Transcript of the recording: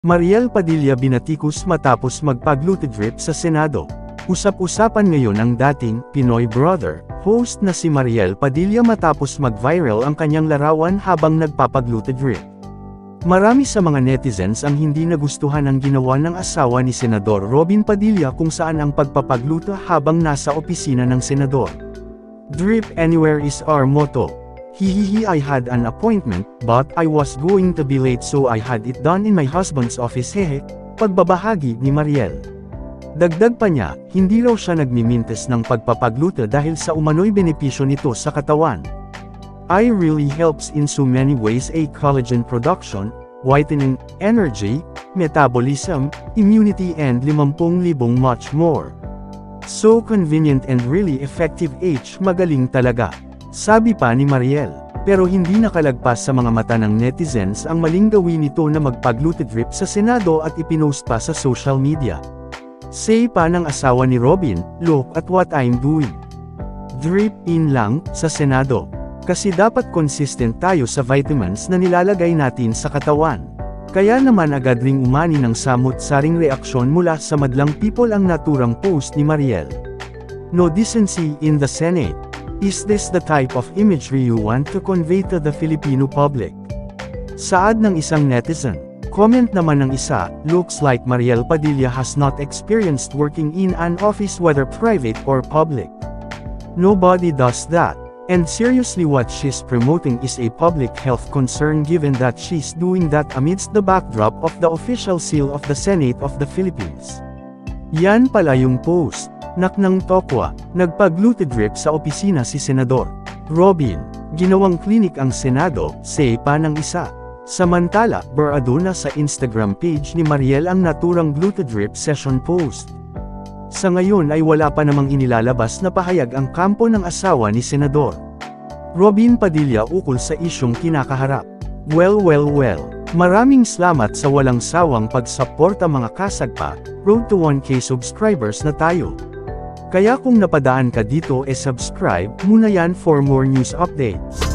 Mariel Padilla binatikos matapos magpag-drip sa Senado. Usap-usapan ngayon ang dating Pinoy brother, host na si Mariel Padilla matapos mag-viral ang kanyang larawan habang nagpapag-drip. Marami sa mga netizens ang hindi nagustuhan ang ginawa ng asawa ni Senador Robin Padilla kung saan ang pagpapagluto habang nasa opisina ng senador. Drip anywhere is our motto. Hihihi I had an appointment, but I was going to be late so I had it done in my husband's office hehe, pagbabahagi ni Mariel. Dagdag pa niya, hindi raw siya nagmimintes ng pagpapagluto dahil sa umano'y benepisyo nito sa katawan. I really helps in so many ways a collagen production, whitening, energy, metabolism, immunity and 50,000 much more. So convenient and really effective H magaling talaga. Sabi pa ni Mariel. Pero hindi nakalagpas sa mga mata ng netizens ang maling gawin nito na magpag-drip sa Senado at ipinost pa sa social media. Say pa ng asawa ni Robin, look at what I'm doing. Drip in lang, sa Senado. Kasi dapat consistent tayo sa vitamins na nilalagay natin sa katawan. Kaya naman agad ring umani ng samot-saring reaksyon mula sa madlang people ang naturang post ni Mariel. No decency in the Senate. Is this the type of imagery you want to convey to the Filipino public? Saad ng isang netizen. Comment naman ng isa, looks like Mariel Padilla has not experienced working in an office whether private or public. Nobody does that. And seriously what she's promoting is a public health concern given that she's doing that amidst the backdrop of the official seal of the Senate of the Philippines. Yan pala yung post. Naknang tokwa, nagpag-drip sa opisina si Senador. Robin, ginawang klinik ang Senado, say pa ng isa. Samantala, barado na sa Instagram page ni Mariel ang naturang drip session post. Sa ngayon ay wala pa namang inilalabas na pahayag ang kampo ng asawa ni Senador. Robin Padilla ukol sa isyong kinakaharap. Well well well, maraming salamat sa walang sawang pagsaporta mga kasagpa, road to 1k subscribers na tayo. Kaya kung napadaan ka dito e subscribe muna yan for more news updates.